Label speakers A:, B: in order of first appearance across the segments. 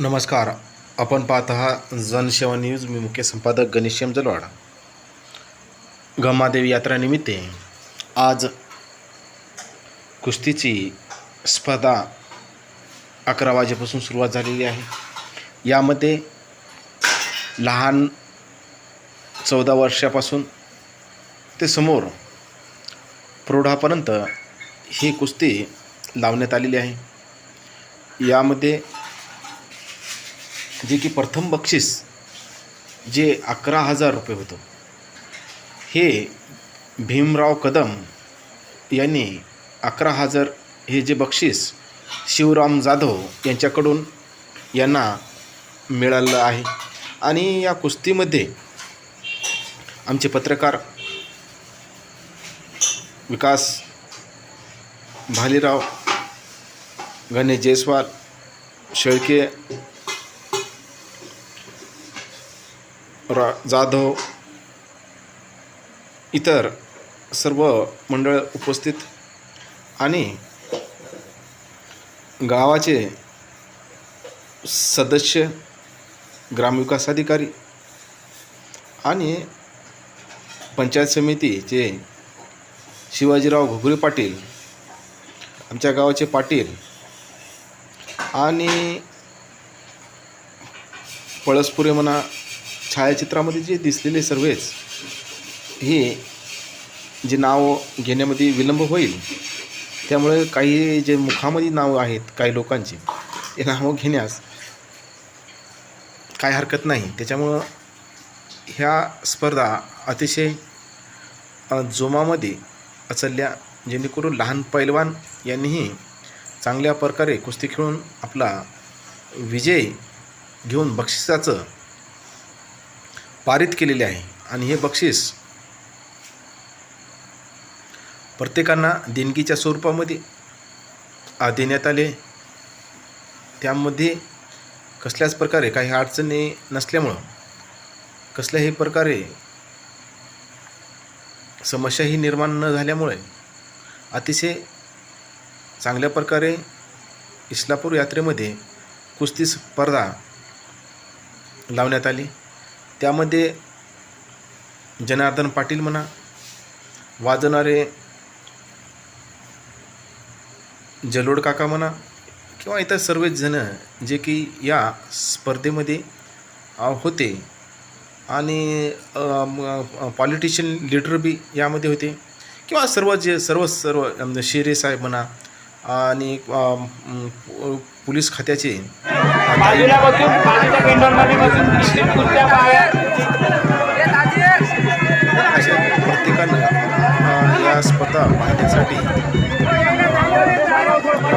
A: नमस्कार. आपण पाहत आहात जनसेवा न्यूज. मी मुख्य संपादक गणेशम जलवाड गमादेवी यात्रानिमित्ते आज कुस्तीची स्पर्धा अकरा वाजेपासून सुरुवात झालेली आहे. यामध्ये लहान चौदा वर्षापासून ते समोर प्रौढापर्यंत ही कुस्ती लावण्यात आलेली आहे. यामध्ये जे की प्रथम बक्षीस जे अकरा हजार रुपये होतं. हे भीमराव कदम यांनी अकरा हजार हे जे बक्षीस शिवराम जाधव यांच्याकडून यांना मिळालं आहे. आणि या कुस्तीमध्ये आमचे पत्रकार विकास भालेराव गणेश जयस्वाल शेळके रा जाधव इतर सर्व मंडळ उपस्थित आणि गावाचे सदस्य ग्रामविकास अधिकारी आणि पंचायत समितीचे शिवाजीराव घुगरे पाटील आमच्या गावाचे पाटील आणि पळसपुरे म्हणा छायाचित्रामध्ये जे दिसलेले सर्वेच हे जे नाव घेण्यामध्ये विलंब होईल त्यामुळे काही जे मुखामध्ये नावं आहेत काही लोकांची हे नावं घेण्यास काय हरकत नाही. त्याच्यामुळं ह्या स्पर्धा अतिशय जोमामध्ये अचलल्या जेणेकरून लहान पैलवान यांनीही चांगल्या प्रकारे कुस्ती खेळून आपला विजय घेऊन बक्षिसाचं पारित केलेले आहे. आणि हे बक्षीस प्रत्येकांना देणगीच्या स्वरूपामध्ये आ, देण्यात आले. त्यामध्ये कसल्याच प्रकारे काही अडचणी नसल्यामुळं कसल्याही प्रकारे समस्याही निर्माण न झाल्यामुळे अतिशय चांगल्या प्रकारे इस्लापूर यात्रेमध्ये कुस्ती स्पर्धा लावण्यात आली. त्यामध्ये जनार्दन पाटील म्हणा वाजणारे जलोड काका म्हणा किंवा इतर सर्वच जण जे की या स्पर्धेमध्ये होते. आणि पॉलिटिशियन लीडर बी यामध्ये होते. किंवा सर्व जे सर्व सर्व शिरे म्हणजे शेरे साहेब म्हणा आणि पोलीस खात्याचे अशा प्रत्येकानं या स्पर्धा पाहण्यासाठी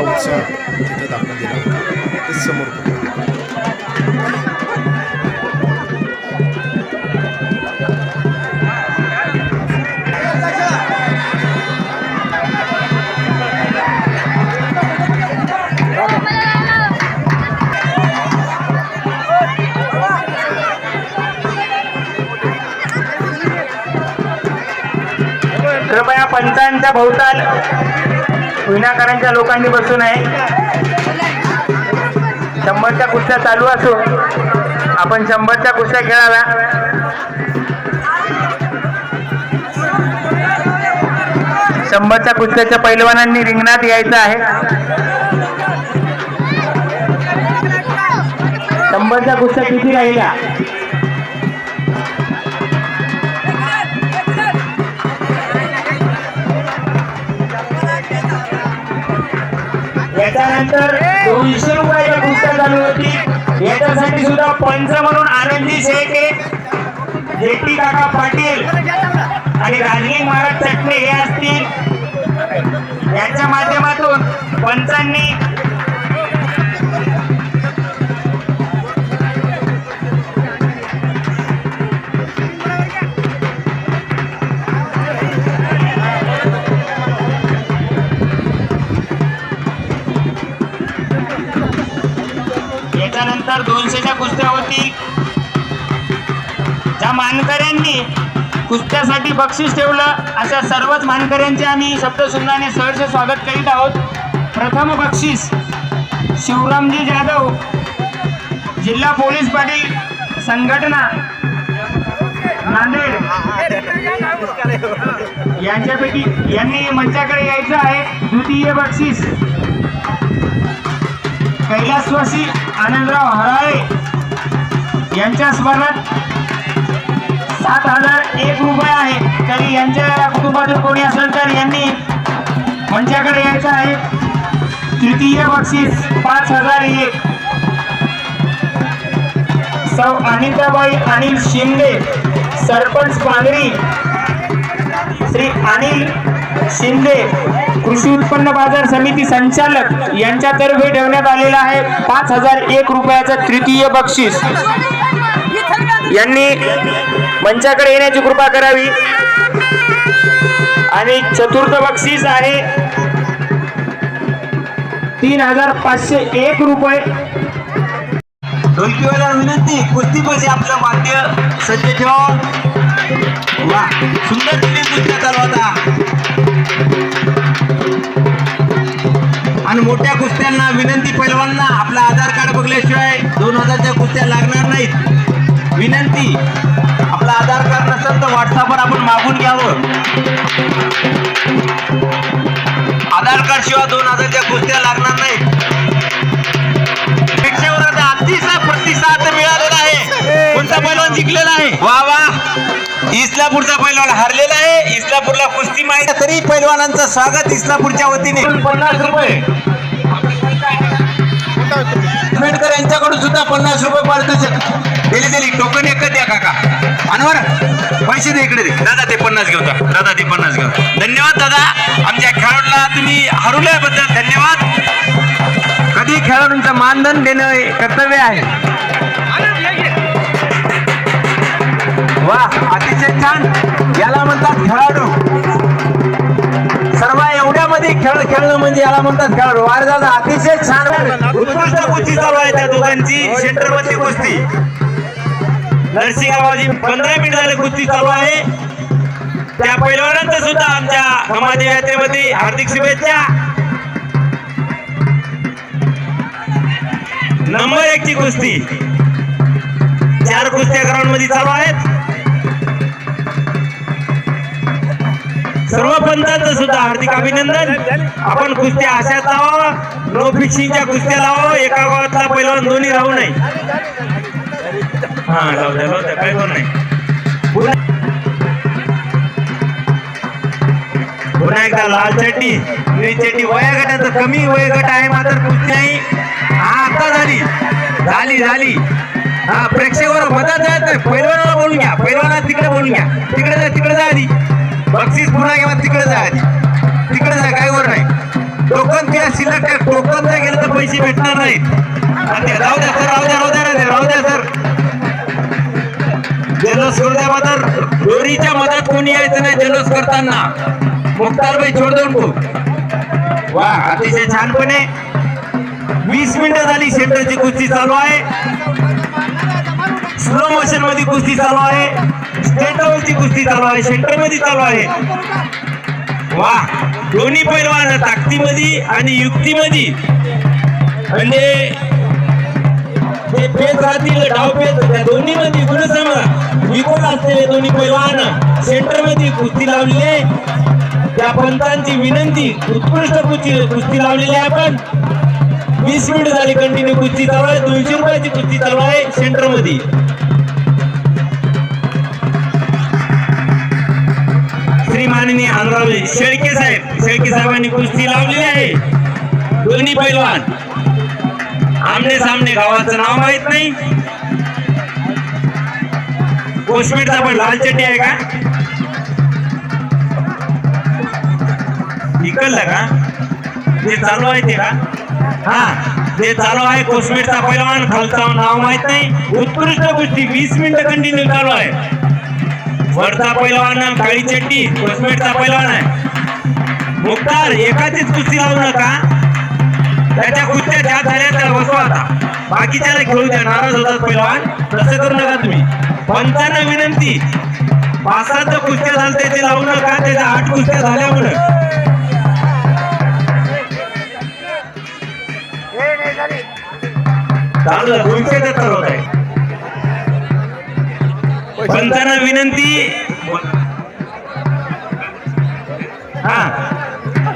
A: उत्साह तिथं दाखवून दिला होता. ते समोर
B: पंचांच्या भोवताल विनाकारांच्या लोकांनी बसून आहे. शंभरच्या कुस्त्या चालू असो. आपण शंभरच्या कुस्त्या खेळाव्या शंभरच्या कुस्त्याच्या पैलवानांनी रिंगणात यायचं आहे. शंभरच्या कुस्त्या किती राहिल्या? त्यानंतर दोनशे रुपयाच्या पुस्तक चालू होती. याच्यासाठी सुद्धा पंच म्हणून आनंदी शेळके जेटी काका पाटील आणि राजगिंग महाराज चटणे हे असतील. यांच्या माध्यमातून पंचांनी कुस्त्यासाठी बक्षीस ठेवलं. अशा सर्वच मानकऱ्यांचे आम्ही शब्दसुंदाने सहर्ष स्वागत करीत आहोत. प्रथम बक्षीस शिवरामजी जाधव जिल्हा पोलीस पाटील संघटना नांदेड. यांच्यापैकी यांनी मंचाकडे यायचं आहे. द्वितीय बक्षीस. कैलासवासी आनंदराव हराळे यांच्या स्मरणात सात हजार एक रुपये आहे. तरी यांच्या कुटुंबातून कोणी असेल तर यांनी मंचाकडे यायचं आहे. तृतीय बक्षीस पाच हजार एक. सौ अनिताबाई अनिल शिंदे सरपंच पांगरी श्री अनिल शिंदे कृषी उत्पन्न बाजार समिती संचालक यांच्यातर्फे ठेवण्यात आलेला आहे पाच हजार एक रुपयाचं तृतीय बक्षीस. यांनी मंचाकडे येण्याची कृपा करावी. आणि चतुर्थ बक्षीस आहे. तीन हजार पाचशे एक रुपये.
C: ढोलकीवाला विनंती कुस्तीपाशी आपलं वाद्य. सज्ज ठेवा. वा सुंदर दिली कुस्त्या चालवता. आणि मोठ्या कुस्त्यांना विनंती पैलवांना आपला आधार कार्ड बघल्याशिवाय दोन हजारच्या कुस्त्या लागणार नाहीत. विनंती आपला आधार कार्ड नसेल तर व्हॉट्सअपवर आपण मागून घ्यावं. आधार कार्ड शिवाय दोन हजारच्या गोष्टी लागणार नाहीत रिक्षेवर आता अतिशय प्रतिसाद मिळालेला आहे. कोणता पैलवान जिंकलेला आहे? वा वा. इस्लापूरचा पैलवान हरलेला आहे. इस्लापूरला कुस्ती माहिती तरी पैलवानांचं स्वागत इस्लापूरच्या वतीने.
B: पन्नास रुपये.
C: आंबेडकर यांच्याकडून सुद्धा पन्नास रुपये पारितोषिक दिली दिली. टोकन एकच द्या काका. अनवर पैसे दे इकडे दे. दादा ते पन्नास घेऊ दादा ते पन्नास घेऊ धन्यवाद दादा. आमच्या खेळाडूला तुम्ही हरवल्याबद्दल धन्यवाद. कधी खेळाडूंचं मानधन देणं हे कर्तव्य आहे? वा अतिशय छान. याला म्हणतात खेळाडू. मध्ये खेळ खेळणं म्हणजे याला म्हणतात खेळ. वारे अतिशय छान उत्कृष्ट कुस्ती चालू आहे त्या दोघांची. सेंटरमध्ये कुस्ती. नरसिंहबाबाजी पंधरा मिनिट झाले कुस्ती चालू आहे. त्या पैलवानांचं सुद्धा आमच्या हमादेव यात्रेमध्ये हार्दिक शुभेच्छा. नंबर एक ची कुस्ती. चार कुस्त्या ग्राउंडमध्ये चालू आहेत. सर्व पंथांचं सुद्धा हार्दिक अभिनंदन. आपण कुस्त्या अशाच लावा नो फिक्सिंगच्या कुस्त्या लावा एका गावातला पैलवान दोन्ही राहू नाही हा लावू द्या लावू द्या. नाही. पुन्हा एकदा लाल चड्डी निळी चड्डी. वयोगटाचं कमी वयोगट आहे मात्र कुस्ती नाही हा आता झाली. झाली झाली. हा प्रेक्षकावर मदत जात नाही पैलवानाला बोलून घ्या. पैलवाना तिकडे बोलून घ्या. तिकडे जा तिकडे जा आधी. बक्षीस पुन्हा घ्या तिकडे जा आधी. तिकडे जा काय वर नाही टोकन त्या शिल्लक टोकन जर गेलं तर पैसे भेटणार नाहीत. आणि राहू द्या सर राहू द्या राहू द्या राहू द्या, राहू द्या सर. जल्लोष करू द्या मात्र दोरीच्या मधात कोणी यायचं नाही जल्लोष करताना. मुक्तारबाई छोडदोड को वा अतिशय छानपणे. वीस मिनिटं झाली सेंटरची कुस्ती चालू आहे. स्लो मोशनमध्ये कुस्ती चालू आहे. स्टेट कुस्ती चालू आहे सेंटरमध्ये चालू आहे. वा दोन्ही पैलवान ताकदीमध्ये आणि युक्तीमध्ये. म्हणजे पेच राहतील डाव पेच त्या दोन्ही मध्ये विकोल असलेले दोन्ही पैलवान सेंटरमध्ये कुस्ती लावलेले त्या पंतांची विनंती उत्कृष्ट कुस्ती कुस्ती लावलेली आहे आपण. वीस मिनिट झाली कंटिन्यू कुस्ती चालू आहे. दोनशे रुपयाची कुस्ती चालू आहे सेंटर माननीय अनरावले शेळके साहेब. शेळके साहेबांनी कुस्ती लावलेली आहे. दोन्ही पैलवान. आमने सामने गावाचं नाव माहीत नाही. कोशमेटचा पण लाल चड्डी आहे का? इकडलं का? ते चालू आहे ते का? हा ते चालू आहे कोसमेटचा पैलवान खालचा नाव माहीत नाही. उत्कृष्ट गोष्टी वीस मिनिटं कंटिन्यू चालू आहे. वरचा पैलवान काळी चड्डी कोसमेटचा पैलवान आहे. मुक्तार एकाचीच कुस्ती लावू नका. त्याच्या कुस्त्या ज्या झाल्या त्या बसवा आता. बाकीच्याला खेळू द्या नाराज होतात पैलवान. तसं करू नका तुम्ही. पंचांना विनंती. पाच सात कुस्त्या झाल्या ते लावू नका. त्याच्या आठ कुस्त्या झाल्यामुळे चालू दोनशे भविष्याचा होत आहे. पंचांना विनंती. हा.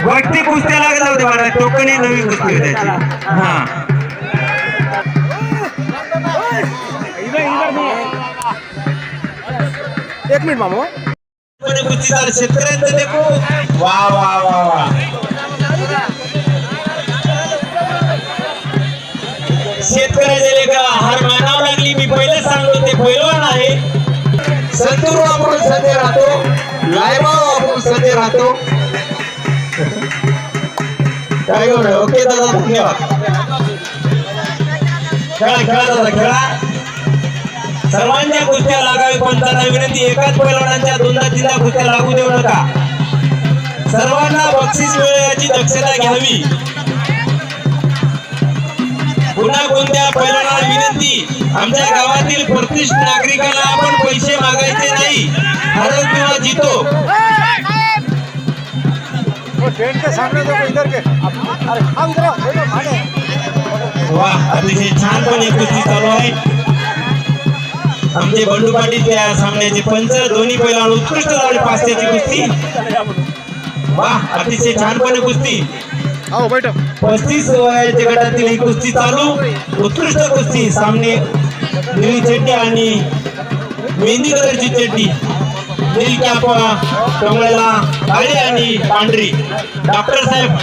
C: वैयक्तिक कुस्त्या लागत होते मला. टोकणी नवी कुस्ती होती त्याची. हा.
A: एक मिनिट मामा.
C: कुस्ती चालू शेतकऱ्यांचं देखो. वा वा वा वा. शेतकऱ्याचे लेकरा हार मानावं लागली. मी पहिलेच सांगतो ते पैलवान आहे.
D: संतूर वापरून सध्या राहतो लायबा वापरून सध्या राहतो. काय घेऊन ओके दादा धन्यवाद.
C: खेळा खेळा दादा खेळा. सर्वांच्या कुस्त्या लागावी पंचांना विनंती एकाच पैलवानांच्या दोनदा तीनदा कुस्त्या लागू देऊ नका. सर्वांना बक्षीस मिळण्याची दक्षता घ्यावी. पुन्हा कोणत्या पैलवानाला विनंती? आमच्या गावातील प्रतिष्ठ नागरिकाला आपण पैसे मागायचे नाही. हरव किंवा जितो. वा अतिशय छानपणे कुस्ती चालू आहे. आमचे बंडू पाटील त्या सामन्याचे पंच दोन्ही पैलवान उत्कृष्ट झाले पाचशेची कुस्ती. वा अतिशय छानपणे कुस्ती.
A: हो बैठ
C: पस्तीस वयाच्या गटातील ही कुस्ती चालू. उत्कृष्ट कुस्ती. सामने निळी चेड्डी आणि मेहंदी कलरची चेड्डी नील कॅप कमळ्याला काळी आणि पांढरी. डॉक्टर साहेब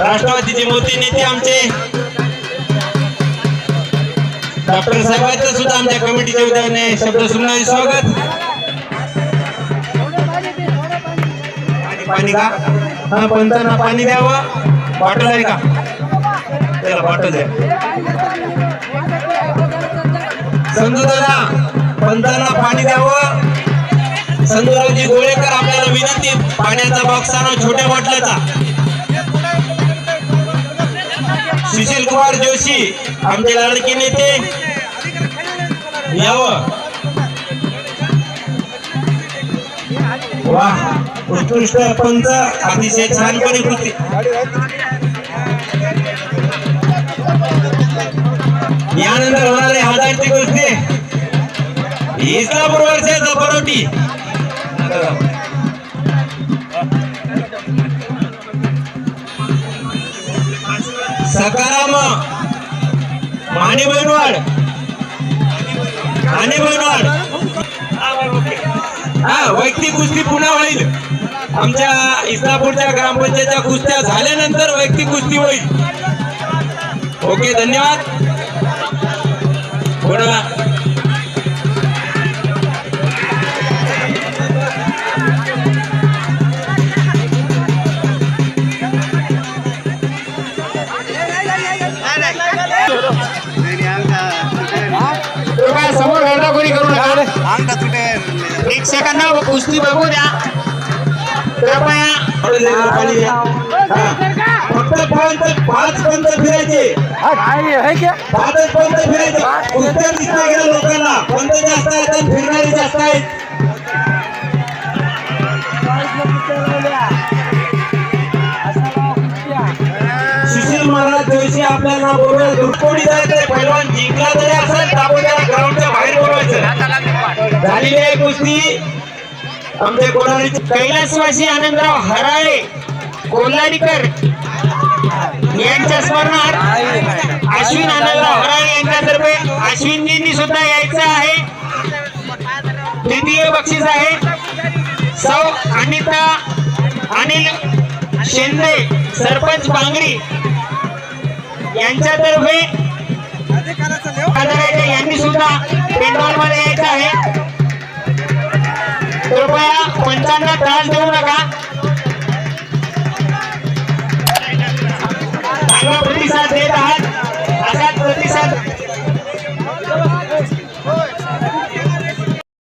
C: राष्ट्रवादीचे मोती नेते आमचे. डॉक्टर साहेबांचं सुद्धा आमच्या कमिटीच्या उद्याने शब्द सुनावे स्वागत. पाणी का? हा पाणी द्यावं. बॉटल आहे का? त्याला बॉटल द्या. संजू दादा पंतांना पाणी द्यावं. संजूरावजी गोळेकर आपल्याला विनंती पाण्याचा बॉक्स आणा छोट्या बॉटलाचा सुशील कुमार जोशी आमचे लाडके नेते. यावं. वा उत्कृष्ट पंत अतिशय छानपणे कृती. यानंतर होणारे हजारची गोष्टी इस्लापूर वर्षाचा परोटी. सकाराम माने बैनवाड माने बनवाड हा वैयक्तिक कुस्ती पुन्हा होईल. आमच्या इस्लापूरच्या ग्रामपंचायतच्या कुस्त्या झाल्यानंतर वैयक्तिक कुस्ती होईल. ओके धन्यवाद.
B: कृपया समोर गर्दाखोरी करू नका. प्रेक्षकांना कुस्ती बघू द्या. कृपया.
C: पंच पंच फिरायचे. पाचच पंच फिरायचे. लोकांना? पंच जास्त आहेत आणि फिरणारे जास्त आहेत. सुशील महाराज जोशी आपल्याला जायचंय पैलवान जिंकला तरी ग्राउंडच्या बाहेर बोलवायचं. झालेली आहे कुस्ती. कोणाची
B: कैलासवासी आनंदराव हराळे कोल्हाडीकर. यांच्या स्मरणार्थ अश्विन आनंदराव हराळे यांच्यातर्फे अश्विनजींनी सुद्धा यायचं आहे. द्वितीय बक्षीस आहे. सौ अनिता अनिल शिंदे सरपंच बांगडी यांच्यातर्फे यांनी सुद्धा पेंडॉलमध्ये यायचं आहे. कृपया पंचांना त्रास देऊ नका. प्रतिसाद देत आहात. असाच प्रतिसाद